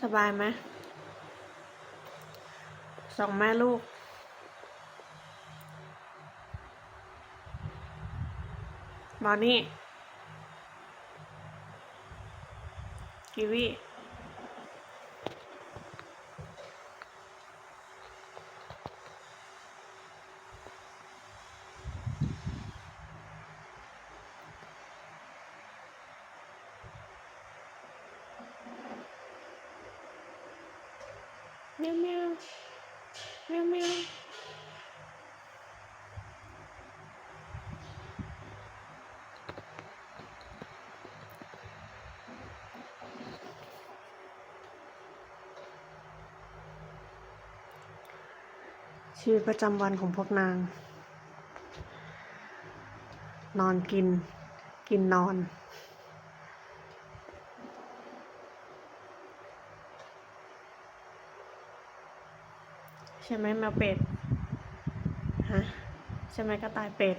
สบายไหมสองแม่ลูกบอนนี่กีวี เมียวเมียวเมียวเมียวชีวิตประจำวันของพวกนาง นอนกิน กินนอน ใช่ไหมแมวเป็ด ฮะ ใช่ไหมกระต่ายเป็ด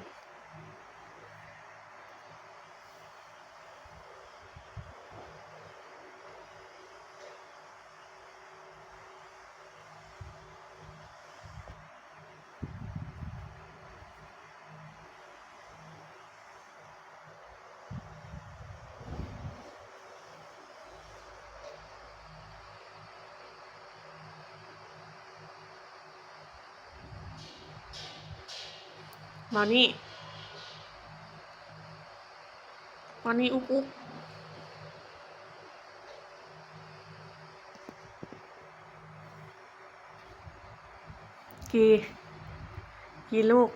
มานี่มานี่อุ๊บอุ๊บกี่กี่ลูก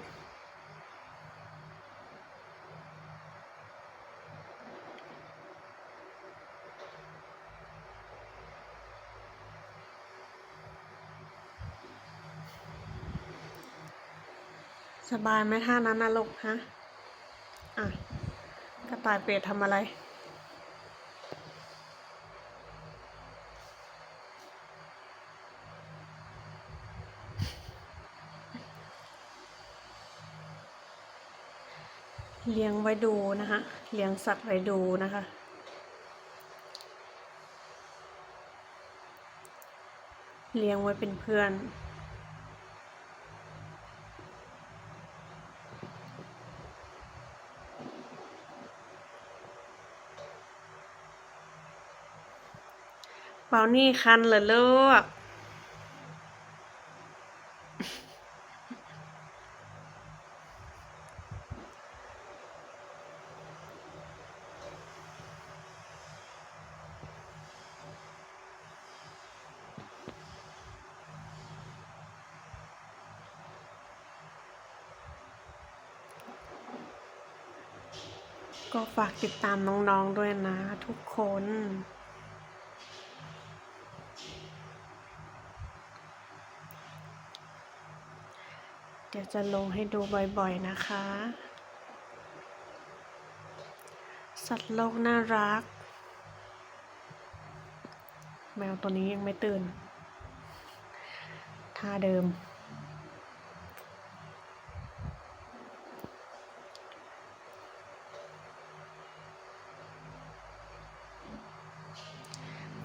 สบายไหมท่านั้นนะลูกฮะ อะ กระต่ายเป็ดทำอะไร เลี้ยงไว้ดูนะคะ เลี้ยงสัตว์ไว้ดูนะคะเลี้ยงไว้เป็นเพื่อน เปล่านี่คันเหรอลูกก็ฝากติดตามน้องๆด้วยนะทุกคน ดี๋ยวจะลงให้ดูบ่อยๆนะคะ สัตว์โลกน่ารัก แมวตัวนี้ยังไม่ตื่นท่าเดิม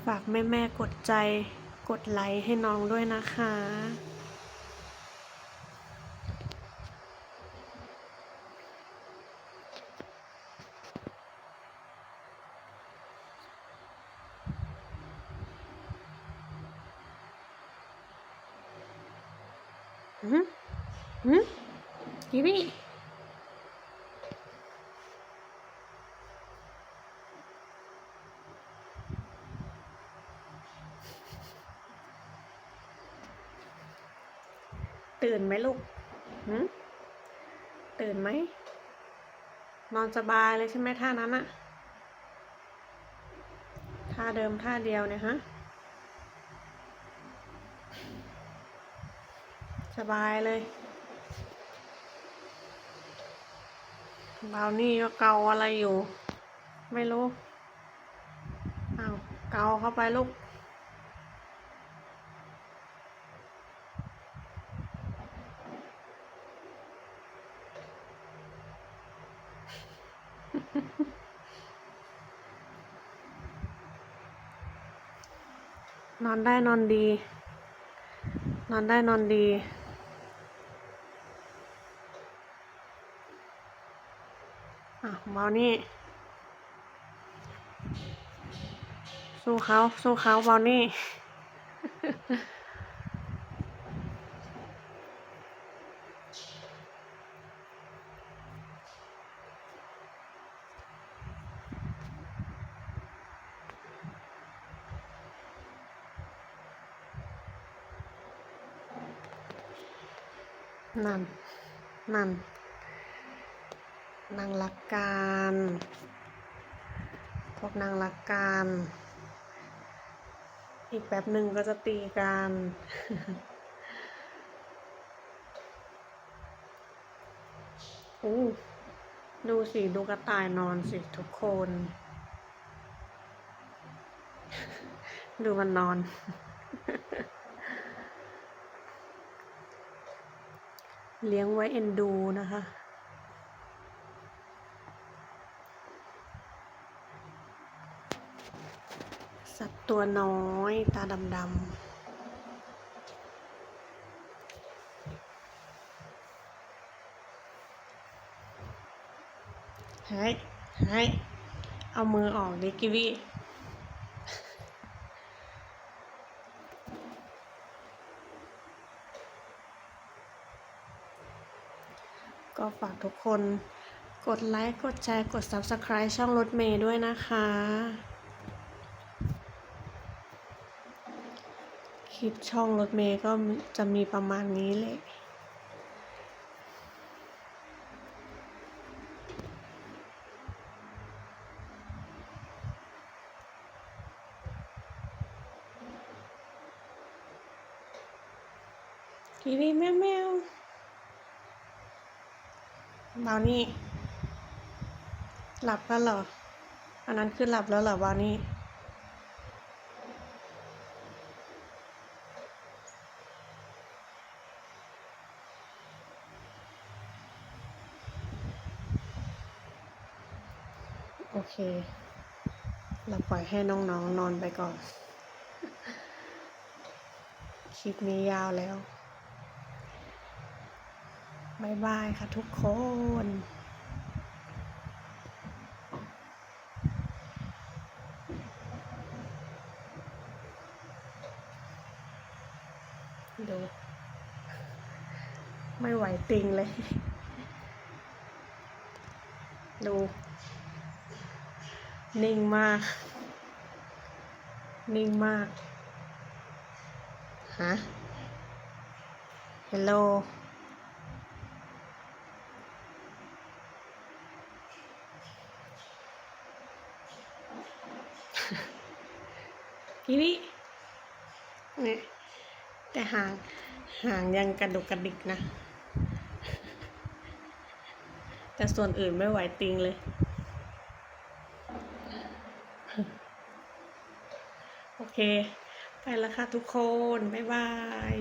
ฝากแม่ ๆ กดใจกดไลค์ให้น้องด้วยนะคะ หืมหืมกีวีตื่นไหมลูกหืมตื่นไหม นอนสบายเลยใช่ไหมท่านั้นอะท่าเดิมท่าเดียวเนี่ยฮะ สบายเลยเบานี่ก็เกาอะไรอยู่ ไม่รู้อ้าวเกาเข้าไปลูกนอนได้นอนดี นอนได้นอนดี อะเบานี่ สู้เขา สู้เขาเบานี่ นั่น นั่น นางรักกันพวกนางรักกันอีกแป๊บหนึ่งก็จะตีกันอู้ดูสิ ดูกระต่ายนอนสิทุกคน ดูมันนอน เลี้ยงไว้เอ็นดูนะคะ สัตว์ตัวน้อย ตาดำๆเฮ้ยเฮ้ยเอามือออกดิกิวี่ก็ฝากทุกคนกดไลค์ กดแชร์ กด Subscribe ช่องรถเมย์ด้วยนะคะ คลิปช่องรถเมย์ก็จะมีประมาณนี้เลยกีวีแมวแมวบาวนี่ หลับแล้วเหรอ อันนั้นคือหลับแล้วเหรอบาวนี่ โอเค เราปล่อยให้น้องๆนนอนไปก่อน คลิปนี้ยาวแล้วบายบายค่ะทุกคนดูไม่ไหวติงเลย ดู นิ่งมาก นิ่งมาก ฮะ ฮัลโหลพี่นี่เนี่ยแต่หางหางยังกระดุกกระดิกนะ แต่ส่วนอื่นไม่ไหวติงเลย โอ เค ไปแล้วค่ะทุกคน บ๊ายบาย